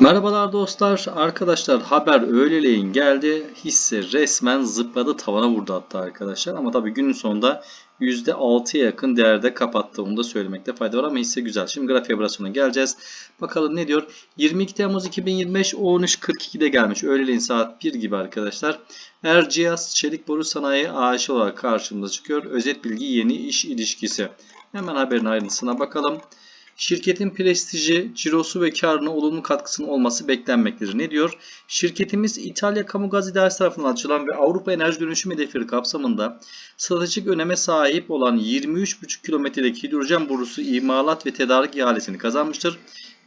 Merhabalar dostlar. Arkadaşlar haber öğleleyin geldi. Hisse resmen zıpladı tavana vurdu hatta arkadaşlar. Ama tabii günün sonunda %6'ya yakın değerde kapattı. Onu da söylemekte fayda var ama hisse güzel. Şimdi grafik operasyonuna geleceğiz. Bakalım ne diyor. 22 Temmuz 2025 13.42'de gelmiş. Öğleleyin saat 1 gibi arkadaşlar. Erciyes Çelik Boru Sanayi AŞ olarak karşımıza çıkıyor. Özet bilgi yeni iş ilişkisi. Hemen haberin ayrıntısına bakalım. Şirketin prestiji, cirosu ve karına olumlu katkısının olması beklenmektedir. Ne diyor? Şirketimiz İtalya Kamu Gaz İdaresi tarafından açılan ve Avrupa Enerji Dönüşüm Hedefleri kapsamında stratejik öneme sahip olan 23,5 kilometrelik hidrojen borusu imalat ve tedarik ihalesini kazanmıştır.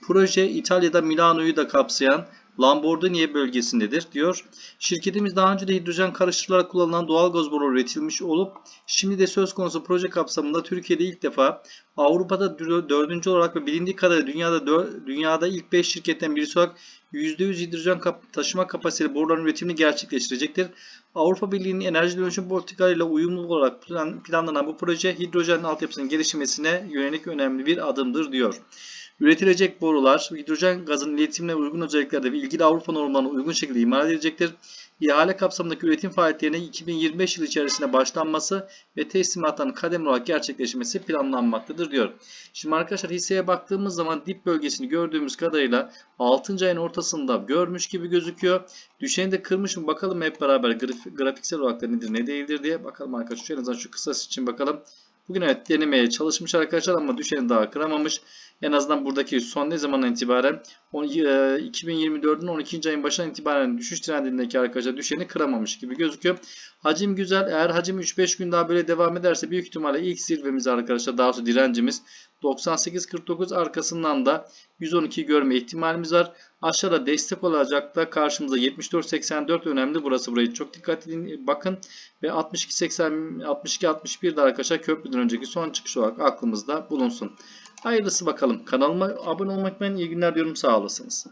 Proje İtalya'da Milano'yu da kapsayan Lamborghini bölgesindedir diyor. Şirketimiz daha önce de hidrojen karıştırılarak kullanılan doğal gaz boru üretilmiş olup şimdi de söz konusu proje kapsamında Türkiye'de ilk defa Avrupa'da dördüncü olarak ve bilindiği kadarıyla dünyada dünyada ilk 5 şirketten birisi olarak %100 hidrojen kap taşıma kapasiteli boruların üretimini gerçekleştirecektir. Avrupa Birliği'nin enerji dönüşüm politikalarıyla uyumlu olarak plan, planlanan bu proje hidrojen altyapısının gelişmesine yönelik önemli bir adımdır diyor. Üretilecek borular hidrojen gazının iletimine uygun özelliklerde ve ilgili Avrupa normlarına uygun şekilde imal edilecektir. İhale kapsamındaki üretim faaliyetlerine 2025 yılı içerisinde başlanması ve teslimatların kademeli olarak gerçekleşmesi planlanmaktadır diyor. Şimdi arkadaşlar hisseye baktığımız zaman dip bölgesini gördüğümüz kadarıyla 6. ayın ortasında görmüş gibi gözüküyor. Düşeni de kırmış mı bakalım hep beraber graf grafiksel olarak da nedir ne değildir diye bakalım arkadaşlar. En azından şu kısası için bakalım. Bugün evet denemeye çalışmış arkadaşlar ama düşeni daha kıramamış. En azından buradaki son ne zamandan itibaren 2024'ün 12. ayın başından itibaren düşüş trendindeki arkadaşlar düşeni kıramamış gibi gözüküyor. Hacim güzel. Eğer hacim 3-5 gün daha böyle devam ederse büyük ihtimalle ilk zirvemiz arkadaşlar daha sonra direncimiz 98.49 arkasından da 112 görme ihtimalimiz var. Aşağıda destek olacak da karşımıza 74.84 önemli. Burası burayı çok dikkat edin bakın. Ve 62.80 62.61 de arkadaşlar köprüden önceki son çıkış olarak aklımızda bulunsun. Hayırlısı bakalım. Kanalıma abone olmak için iyi günler diyorum. Sağ olasınız.